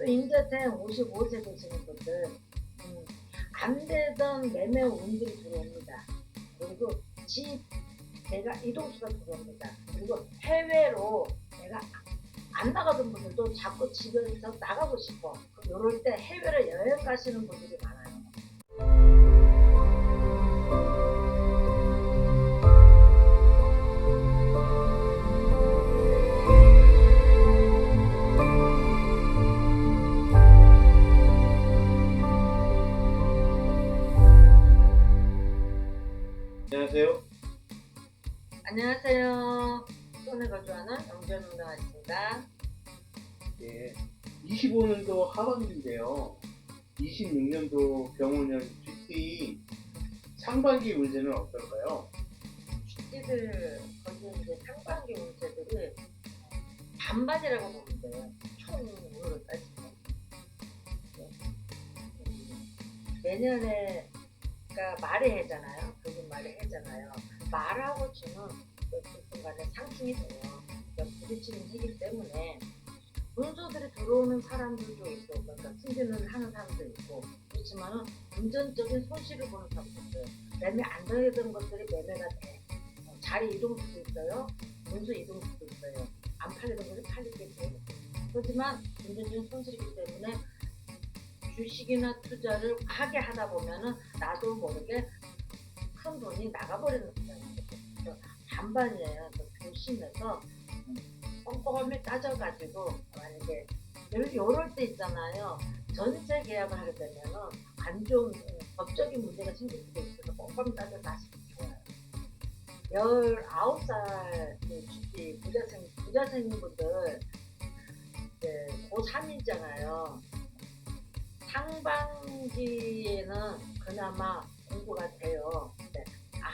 또 임대생 55세 되시는 분들 음, 안 되던 매매 운들이 들어옵니다. 그리고 집 내가 이동수가 들어옵니다. 그리고 해외로 내가 안 나가던 분들도 자꾸 집에서 나가고 싶어. 이럴 때 해외로 여행 가시는 분들이 많아요. 안녕하세요. 손에 거주하는 영전운동아입니다. 예, 25년도 하반기인데요. 26년도 병원년 GT 상반기 운세는 어떨까요? 쥐들 거기 이제 상반기 운세들이 반반이라고 보면 돼요. 총으로 따지면. 네. 음, 내년에 그러니까 말의 해잖아요. 그분 말의 해잖아요. 말하고 주는 어쨌든 간에 상승이 돼요. 그러니까 부딪히는 해기 때문에 문서들이 들어오는 사람들도 있고 그러니까 승진을 하는 사람도 있고 그렇지만은 금전적인 손실을 보는 사람도 있어요. 매매 안 되던 것들이 매매가 돼. 어, 자리 이동수도 있어요. 문서 이동수도 있어요. 안 팔리던 것이 팔리게 돼요. 그렇지만 금전적인 손실이기 때문에 주식이나 투자를 하게 하다 보면은 나도 모르게 큰 돈이 나가버리는 거예요. 반반이에요. 조심해서 꼼꼼하게 따져가지고 만약에 요- 요럴 때 있잖아요. 전세 계약을 하게 되면은 안 좋은 어, 법적인 문제가 생길 수도 있어서 꼼꼼히 따져서 하시면 좋아요. 19살 그 주식 부자생, 부자생분들 이제 고3이잖아요. 상반기에는 그나마 공부가 돼요.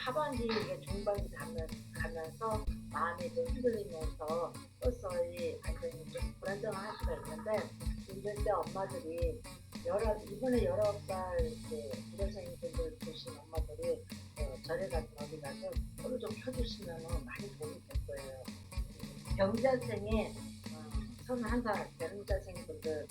하반기에 중반기 가면, 가면서 마음이 좀 흔들리면서 서서히 완전히 좀 불안정할 수가 있는데 이럴 때 엄마들이 열아 이번에 열아홉 살 이제 부자생분들 보신 엄마들이 어, 절에 가서 어디 가서 소리 좀 켜주시면 많이 도움이 될 거예요. 병자생에 어, 31살 병자생분들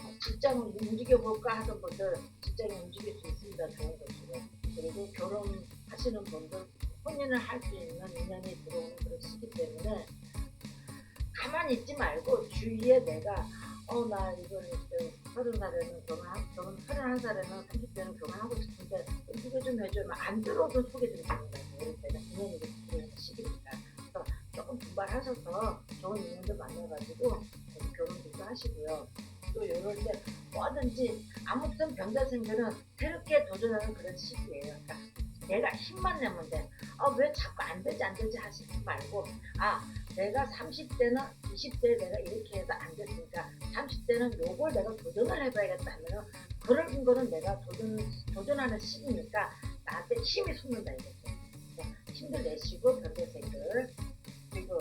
어, 직장을 움직여볼까 하던 분들 직장이 움직일 수 있습니다. 좋은 것으로. 그리고 결혼 하시는 분들 혼인을 할 수 있는 인연이 들어오는 시기 때문에 가만히 있지 말고 주위에 내가 어 나 이제 서른 살에는 결혼 결혼 서른한 살에는 삼십 대는 결혼하고 싶은데 좀 소개 좀 해줘요. 안 들어도 소개 좀. 이럴 때는 인연이 들어오는 시기니까 그래서 조금 분발하셔서 좋은 인연들 만나가지고 결혼도 하시고요. 또 이럴 때 뭐든지 아무튼 병자 생들은 새롭게 도전하는 그런 시기예요. 그러니까 내가 힘만 내면 돼. 아, 왜 자꾸 안 되지, 안 되지 하시지 말고, 아, 내가 30대는 20대 내가 이렇게 해서 안 됐으니까 30대는 요걸 내가 도전을 해봐야겠다 하면은 그런 거는 내가 도전, 도전하는 시기니까 나한테 힘이 솟는다 이거죠. 그래서 힘들 내시고 병자생들. 그리고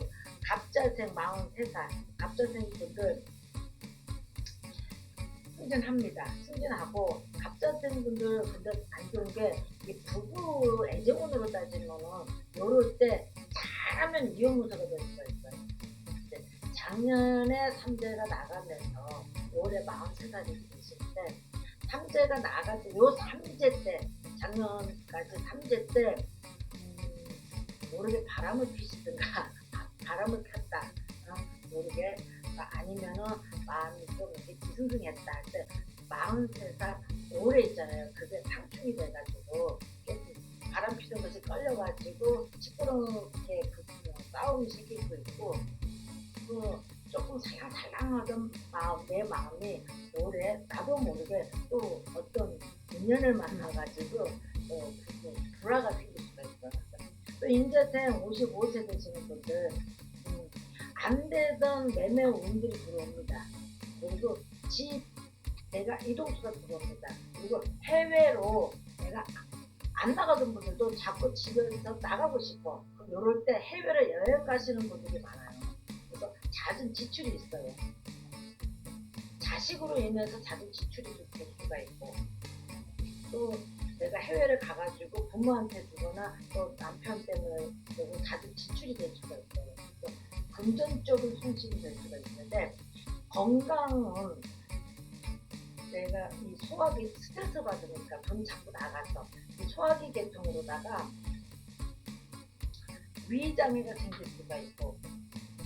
갑자생 43살, 갑자생 분들 승진합니다. 승진하고 갑자생 분들 근데 안 좋은 게 이 부부 애정운으로 따지면은 요럴 때 잘하면 이혼무사가 될 수가 있어요. 작년에 삼재가 나가면서 올해 43살이 되실 때 삼재가 나갈 때요 삼재 때 작년까지 삼재 때 음, 모르게 바람을 피시든가 바람을 폈다 어? 모르게 아니면은 마음이 좀 이렇게 기승승했다 할 때 43살 오래 있잖아요. 그게 상충이 돼가지고 바람 피는 것이 끌려가지고 시끄럽게 그 싸움이 생기고 있고 그 조금 살랑살랑하던 마음, 내 마음이 올해 나도 모르게 또 어떤 인연을 만나가지고 어, 그 불화가 생길 수가 있어요. 또 인재생 55세 되시는 분들 음, 안 되던 매매 운들이 들어옵니다. 그리고 집 내가 이동수가 들어옵니다. 그리고 해외로 내가 안 나가던 분들도 자꾸 집에서 나가고 싶어. 그럼 이럴 때 해외로 여행 가시는 분들이 많아요. 그래서 잦은 지출이 있어요. 자식으로 인해서 잦은 지출이 좀될 수가 있고 또 내가 해외를 가가지고 부모한테 주거나 또 남편 때문에 그리고 잦은 지출이 될 수가 있어요. 금전적인 손실이 될 수가 있는데 건강은 내가 이 소화기 스트레스 받으니까 돈 자꾸 나가서 이 소화기 계통으로다가 위장애가 생길 수가 있고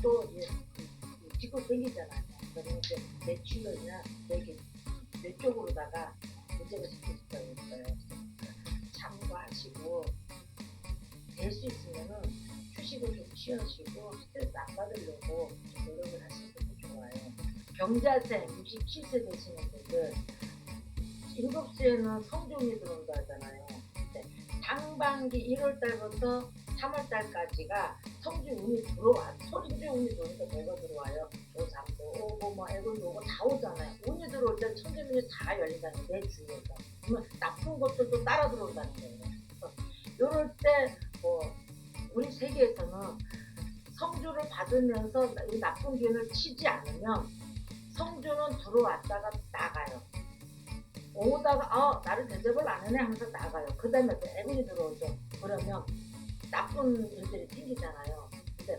또 이제 뒤고 생기잖아요. 그러면 이제 뇌출혈이나 뇌, 뇌 쪽으로다가 문제가 생길 수가 있어요. 참고하시고 될 수 있으면은 휴식을 좀 취하시고 스트레스 안 받으려고 좀 노력을 하시는 것도 좋아요. 경자생 67세 되시는 분들 7시에는 성종이 들어온다 하잖아요. 상반기 1월 달부터 3월 달까지가 성주 운이 들어와 성주 운이 들어오니까 내가 들어와요. 조상도 오고 뭐 애도 오고 다 오잖아요. 운이 들어올 때 천재문이 다 열린다는 내 주위에서. 그러면 나쁜 것들도 따라 들어온다는 거예요. 이럴 때 뭐 우리 세계에서는 성주를 받으면서 이 나쁜 기운을 치지 않으면 성주는 들어왔다가 나가요. 오다가 어 나를 대접을 안 하네 하면서 나가요. 그 다음에 또 애군이 들어오죠. 그러면 나쁜 일들이 생기잖아요. 근데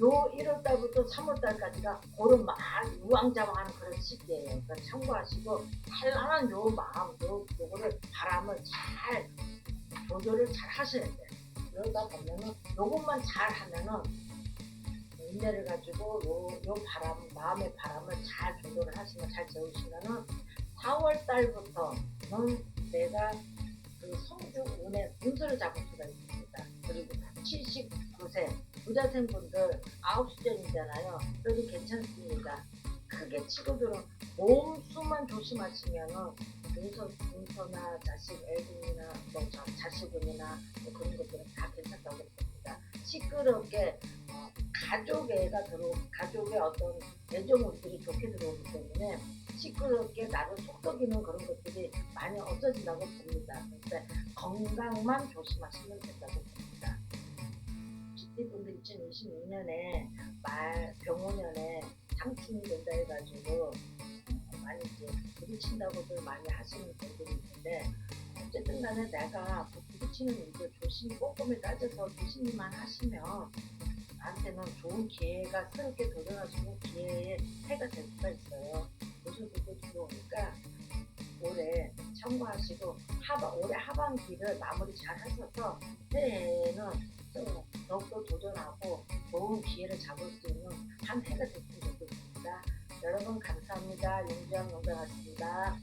요 1월 달부터 3월 달까지가 그런 막 우왕좌왕하는 그런 시기예요. 그러니까 참고하시고 찬란한 요 마음, 요 요거를 바람을 잘 조절을 잘 하셔야 돼요. 그러다 보면은 요것만 잘 하면은 인내를 가지고 요, 요 바람, 마음의 바람을 잘 조절을 하시면 잘 재우시면은 4월 달부터는 내가 그 성주 운의 문서를 잡을 수가 있습니다. 그리고 79세 부자생분들 9시전이잖아요. 그래도 괜찮습니다. 크게 치고들은 몸수만 조심하시면은 문서, 문서나 자식 애군이나 뭐 자- 자식운이나 뭐 그런 것들은 다 괜찮다고 봅니다. 시끄럽게 어, 가족애가 들어 가족의 어떤 애정운들이 좋게 들어오기 때문에 시끄럽게 나를 속썩이는 그런 것들이 많이 없어진다고 봅니다. 근데 건강만 조심하시면 된다고 봅니다. GT분들 2026년에 말 병원년에 상충이 된다 해가지고 어, 많이 이제 부딪힌다고들 많이 하시는 분들이 있는데 어쨌든 간에 내가 그 부딪히는 일들 조심히 꼼꼼히 따져서 조심히만 하시면 나한테는 좋은 기회가 새롭게 있는 기회에 해가 될 수가 있어요. 요소들도 들어오니까 올해 참고하시고 하반, 올해 하반기를 마무리 잘 하셔서 새해에는 좀 더욱더 도전하고 좋은 기회를 잡을 수 있는 한 해가 됐으면 좋겠습니다. 여러분 감사합니다. 윤주영 농장이었습니다.